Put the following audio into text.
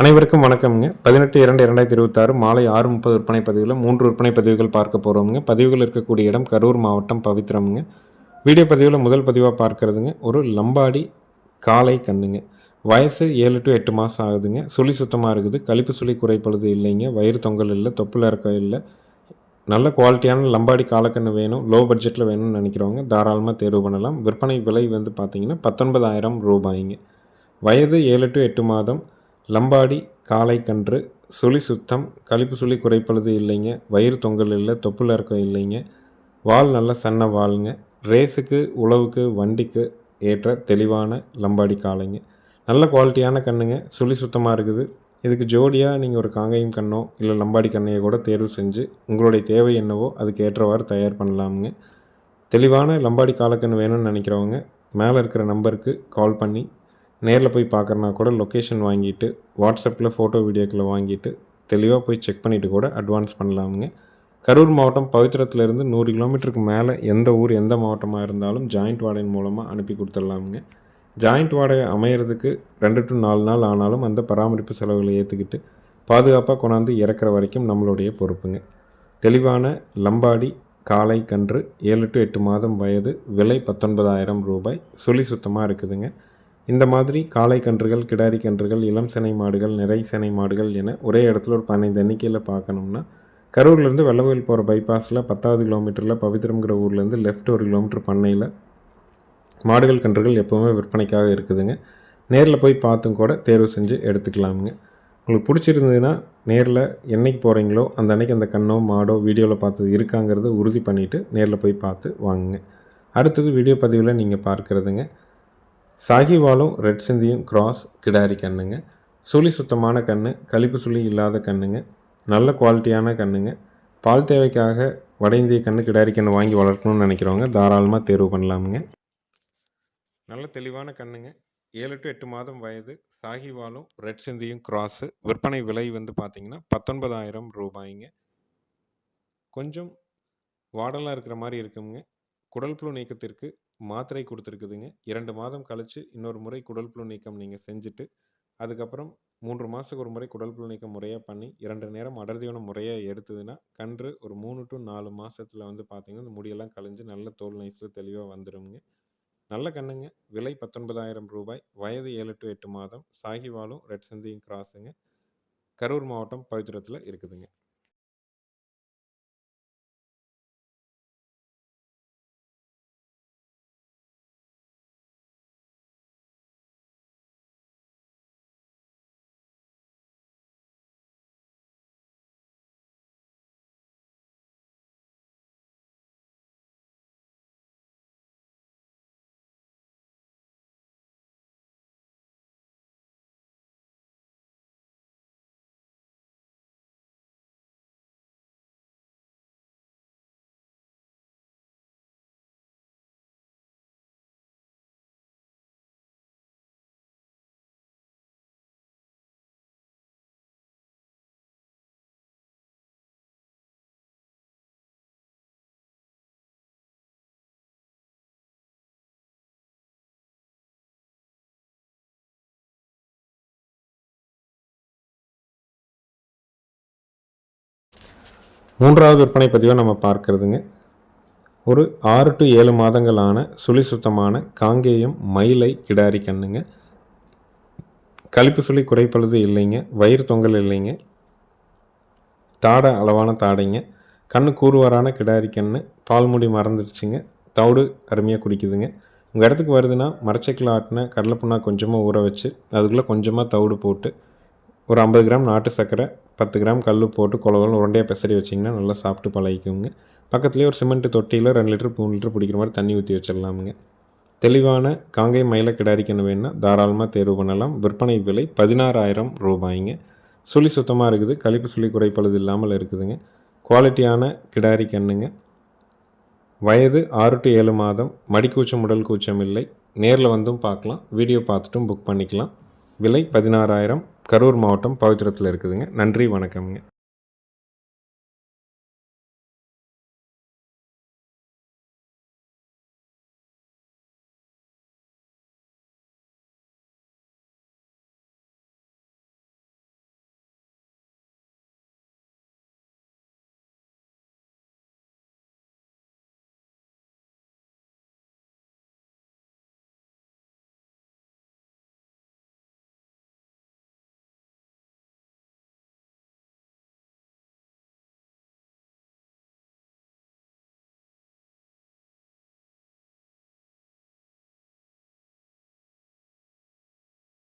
அனைவருக்கும் வணக்கம்ங்க. பதினெட்டு இரண்டு இரண்டாயிரத்தி இருபத்தாறு மாலை ஆறு முப்பது விற்பனை பதிவில் மூன்று விற்பனை பதிவுகள் பார்க்க போகிறோம்ங்க பதிவுகள் இருக்கக்கூடிய இடம் கரூர் மாவட்டம் பவித்திரம்ங்க வீடியோ பதிவில் முதல் பதிவாக பார்க்கறதுங்க. ஒரு லம்பாடி காலை கண்ணுங்க. வயசு ஏழு டு எட்டு மாதம் ஆகுதுங்க. சுழி சுத்தமாக இருக்குது. கழிப்பு சுழி குறைப்பொழுது இல்லைங்க. வயிறு தொங்கல் இல்லை. தொப்புள் இறக்கம் இல்லை. நல்ல குவாலிட்டியான லம்பாடி காலக்கன்று வேணும். லோ பட்ஜெட்டில் வேணும்னு நினைக்கிறவங்க தாராளமாக தேர்வு பண்ணலாம். விற்பனை விலை வந்து பார்த்திங்கன்னா பத்தொன்பதாயிரம் ரூபாய்ங்க. வயது ஏழு டு எட்டு மாதம். லம்பாடி காளைக்கன்று கன்று சுழி சுத்தம் கழிப்பு சுழி குறைப்பழுது இல்லைங்க வயிறு தொங்கல் இல்லை தொப்புள் இறக்கம் இல்லைங்க வால் நல்ல சன்ன வாளுங்க ரேஸுக்கு உழவுக்கு வண்டிக்கு ஏற்ற தெளிவான லம்பாடி காளைங்க. நல்ல குவாலிட்டியான கண்ணுங்க சுழி சுத்தமாக இருக்குது. இதுக்கு ஜோடியாக நீங்கள் ஒரு காங்கையும் கண்ணோ இல்லை லம்பாடி கண்ணையை கூட தேர்வு செஞ்சு உங்களுடைய தேவை என்னவோ அதுக்கு ஏற்றவாறு தயார் பண்ணலாமுங்க. தெளிவான லம்பாடி காலக்கன்று வேணும்னு நினைக்கிறவங்க மேலே இருக்கிற நம்பருக்கு கால் பண்ணி நேரில் போய் பார்க்குறனா கூட லொக்கேஷன் வாங்கிட்டு வாட்ஸ்அப்பில் ஃபோட்டோ வீடியோக்களை வாங்கிட்டு தெளிவாக போய் செக் பண்ணிவிட்டு கூட அட்வான்ஸ் பண்ணலாமுங்க. கரூர் மாவட்டம் பவித்திரத்துலேருந்து நூறு கிலோமீட்டருக்கு மேலே எந்த ஊர் எந்த மாவட்டமாக இருந்தாலும் ஜாயிண்ட் வாடகை மூலமாக அனுப்பி கொடுத்துடலாமுங்க. ஜாயிண்ட் வாடகை அமையிறதுக்கு ரெண்டு டு நாலு நாள் ஆனாலும் அந்த பராமரிப்பு செலவுகளை ஏற்றுக்கிட்டு பாதுகாப்பாக கொண்டாந்து இறக்குற வரைக்கும் நம்மளுடைய பொறுப்புங்க. தெளிவான லம்பாடி காளை கன்று ஏழு டு எட்டு மாதம் வயது விலை பத்தொன்பதாயிரம் ரூபாய் சுழி சுத்தமாக இருக்குதுங்க. இந்த மாதிரி காளை கன்றுகள் கிடாரி கன்றுகள் இளம் சினை மாடுகள் நிறை சினை மாடுகள் என ஒரே இடத்துல ஒரு பதினைந்து எண்ணிக்கையில் பார்க்கணும்னா கரூர்லேருந்து வெள்ளவயில் போகிற பைபாஸில் பத்தாவது கிலோமீட்டரில் பவித்திரம்ங்கிற ஊர்லேருந்து லெஃப்ட் ஒரு கிலோமீட்டர் பண்ணையில் மாடுகள் கன்றுகள் எப்போவுமே விற்பனைக்காக இருக்குதுங்க. நேரில் போய் பார்த்தும் கூட தேர்வு செஞ்சு எடுத்துக்கலாமுங்க. உங்களுக்கு பிடிச்சிருந்ததுன்னா நேரில் என்னைக்கு போகிறீங்களோ அந்த அன்னைக்கு அந்த கண்ணோ மாடோ வீடியோவில் பார்த்தது இருக்காங்கிறத உறுதி பண்ணிவிட்டு நேரில் போய் பார்த்து வாங்குங்க. அடுத்தது வீடியோ பதிவில் நீங்கள் பார்க்குறதுங்க. சாகிவாலும் ரெட் சிந்தியும் கிராஸ் கிடாரி கண்ணுங்க. சுழி சுத்தமான கன்று கழிப்பு சுழி இல்லாத கண்ணுங்க நல்ல குவாலிட்டியான கண்ணுங்க. பால் தேவைக்காக வட இந்திய கன்று கிடாரி கன்று வாங்கி வளர்க்கணும்னு நினைக்கிறவங்க தாராளமாக தேர்வு பண்ணலாமுங்க. நல்ல தெளிவான கண்ணுங்க. ஏழு டு எட்டு மாதம் வயது சாகிவாலும் ரெட் சிந்தியும் கிராஸு விற்பனை விலை வந்து பார்த்திங்கன்னா பத்தொன்பதாயிரம் ரூபாய்ங்க. கொஞ்சம் வாடலாக இருக்கிற மாதிரி இருக்குங்க. குடல் புழு நீக்கத்திற்கு மாத்திரை கொடுத்துருக்குதுங்க. இரண்டு மாதம் கழித்து இன்னொரு முறை குடல் புழு நீக்கம் நீங்கள் செஞ்சுட்டு அதுக்கப்புறம் மூன்று மாதத்துக்கு ஒரு முறை குடல் புழு நீக்கம் முறையாக பண்ணி இரண்டு நேரம் அடர்த்தியான முறையாக எடுத்ததுன்னா கன்று ஒரு மூணு டு நாலு மாதத்தில் வந்து பார்த்தீங்கன்னா இந்த முடியெல்லாம் கழிஞ்சு நல்ல தோல் நைஸில் தெளிவாக வந்துடுங்க நல்ல கண்ணுங்க. விலை பத்தொன்பதாயிரம் ரூபாய். வயது ஏழு டு எட்டு மாதம். சாகிவாலும் ரெட் சந்தியும் கிராஸுங்க. கரூர் மாவட்டம் பவித்திரத்தில் இருக்குதுங்க. மூன்றாவது விற்பனை பதிவாக நம்ம பார்க்கறதுங்க. ஒரு ஆறு டு ஏழு மாதங்களான சுழி சுத்தமான காங்கேயம் மயிலை கிடாரி கண்ணுங்க. கழிப்பு சுழி குறைப்பழுது இல்லைங்க. வயிறு தொங்கல் இல்லைங்க. தாடை அளவான தாடைங்க. கண்ணு கூறுவாரான கிடாரி கண்ணு. பால்முடி மறந்துடுச்சுங்க. தவிடு அருமையாக குடிக்குதுங்க. உங்கள் இடத்துக்கு வருதுன்னா மரச்சக்கில் ஆட்டின கடலைப்புண்ணா கொஞ்சமாக ஊற வச்சு அதுக்குள்ளே கொஞ்சமாக தவிடு போட்டு ஒரு ஐம்பது கிராம் நாட்டு சர்க்கரை பத்து கிராம் கல் போட்டு குளவலும் உருண்டையாக பெசரி வச்சிங்கன்னா நல்லா சாப்பிட்டு பழகிக்குங்க. பக்கத்துலேயே ஒரு சிமெண்ட் தொட்டியில் ரெண்டு லிட்டர் மூணு லிட்டர் பிடிக்கிற மாதிரி தண்ணி ஊற்றி வச்சிடலாமுங்க. தெளிவான காங்கை மயில கிடாரிக்கன்னு வேணுன்னா தாராளமாக தேர்வு பண்ணலாம். விற்பனை விலை பதினாறாயிரம் ரூபாய்ங்க. சுழி சுத்தமாக இருக்குது. கழிப்பு சுழி குறைப்பழுது இல்லாமல் இருக்குதுங்க. குவாலிட்டியான கிடாரி கண்ணுங்க. வயது ஆறு டு ஏழு மாதம். மடிக்கூச்சம் உடல் கூச்சம் இல்லை. நேரில் வந்தும் பார்க்கலாம். வீடியோ பார்த்துட்டும் புக் பண்ணிக்கலாம். விலை பதினாறாயிரம் கரூர் மாவட்டம் பவித்திரத்தில் இருக்குதுங்க. நன்றி வணக்கம்ங்க.